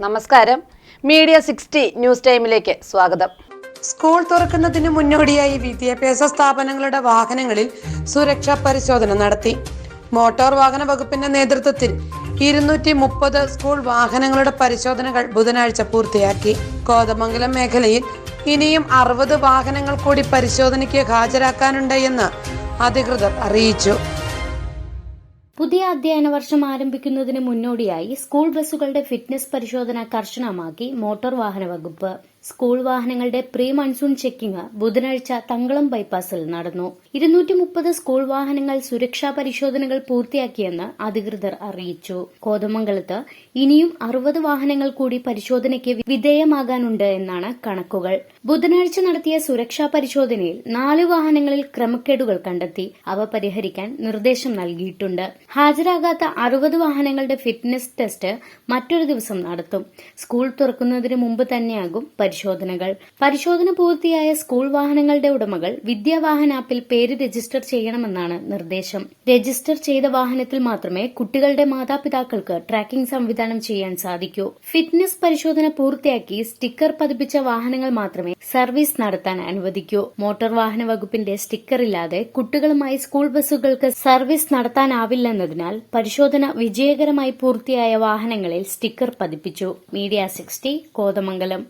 നമസ്കാരം. Media sixty news ടൈമിലേക്ക് സ്വാഗതം. സ്കൂൾ തുറക്കുന്നതിന് മുന്നോടിയായി വിദ്യാഭ്യാസ സ്ഥാപനങ്ങളുടെ വാഹനങ്ങളിൽ സുരക്ഷാ പരിശോധന നടത്തി. മോട്ടോർ വാഹന വകുപ്പിന്റെ നേതൃത്വത്തിൽ ഇരുന്നൂറ്റി മുപ്പത് സ്കൂൾ വാഹനങ്ങളുടെ പരിശോധനകൾ ബുധനാഴ്ച പൂർത്തിയാക്കി. കോതമംഗലം മേഖലയിൽ ഇനിയും അറുപത് വാഹനങ്ങൾ കൂടി പരിശോധനയ്ക്ക് ഹാജരാക്കാനുണ്ടെന്ന് അധികൃതർ അറിയിച്ചു. പുതിയ അധ്യയന വർഷം ആരംഭിക്കുന്നതിന് മുന്നോടിയായി സ്കൂൾ ബസ്സുകളുടെ ഫിറ്റ്നസ് പരിശോധന കർശനമാക്കി മോട്ടോർ വാഹന വകുപ്പ്. സ്കൂൾ വാഹനങ്ങളുടെ പ്രീ മൺസൂൺ ചെക്കിംഗ് ബുധനാഴ്ച തങ്കളം ബൈപ്പാസിൽ നടന്നു. ഇരുന്നൂറ്റി മുപ്പത് സ്കൂൾ വാഹനങ്ങൾ സുരക്ഷാ പരിശോധനകൾ പൂർത്തിയാക്കിയെന്ന് അധികൃതർ അറിയിച്ചു. കോതമംഗലത്ത് ഇനിയും അറുപത് വാഹനങ്ങൾ കൂടി പരിശോധനയ്ക്ക് വിധേയമാകാനുണ്ട് എന്നാണ് കണക്കുകൾ. ബുധനാഴ്ച നടത്തിയ സുരക്ഷാ പരിശോധനയിൽ നാല് വാഹനങ്ങളിൽ ക്രമക്കേടുകൾ കണ്ടെത്തി. അവ പരിഹരിക്കാൻ നിർദ്ദേശം നൽകിയിട്ടുണ്ട്. ഹാജരാകാത്ത അറുപത് വാഹനങ്ങളുടെ ഫിറ്റ്നസ് ടെസ്റ്റ് മറ്റൊരു ദിവസം നടത്തും. സ്കൂൾ തുറക്കുന്നതിന് മുമ്പ് തന്നെയാകും പരിശോധനകൾ. പരിശോധന പൂർത്തിയായ സ്കൂൾ വാഹനങ്ങളുടെ ഉടമകൾ വിദ്യാവാഹന ആപ്പിൽ പേര് രജിസ്റ്റർ ചെയ്യണമെന്നാണ് നിർദ്ദേശം. രജിസ്റ്റർ ചെയ്ത വാഹനത്തിൽ മാത്രമേ കുട്ടികളുടെ മാതാപിതാക്കൾക്ക് ട്രാക്കിംഗ് സംവിധാനം ചെയ്യാൻ സാധിക്കൂ. ഫിറ്റ്നസ് പരിശോധന പൂർത്തിയാക്കി സ്റ്റിക്കർ പതിപ്പിച്ച വാഹനങ്ങൾ മാത്രമേ സർവീസ് നടത്താൻ അനുവദിക്കൂ. മോട്ടോർ വാഹന വകുപ്പിന്റെ സ്റ്റിക്കർ ഇല്ലാതെ കുട്ടികളുമായി സ്കൂൾ ബസ്സുകൾക്ക് സർവീസ് നടത്താനാവില്ലെന്നതിനാൽ പരിശോധന വിജയകരമായി പൂർത്തിയായ വാഹനങ്ങളിൽ സ്റ്റിക്കർ പതിപ്പിച്ചു. Media sixty Kothamangalam.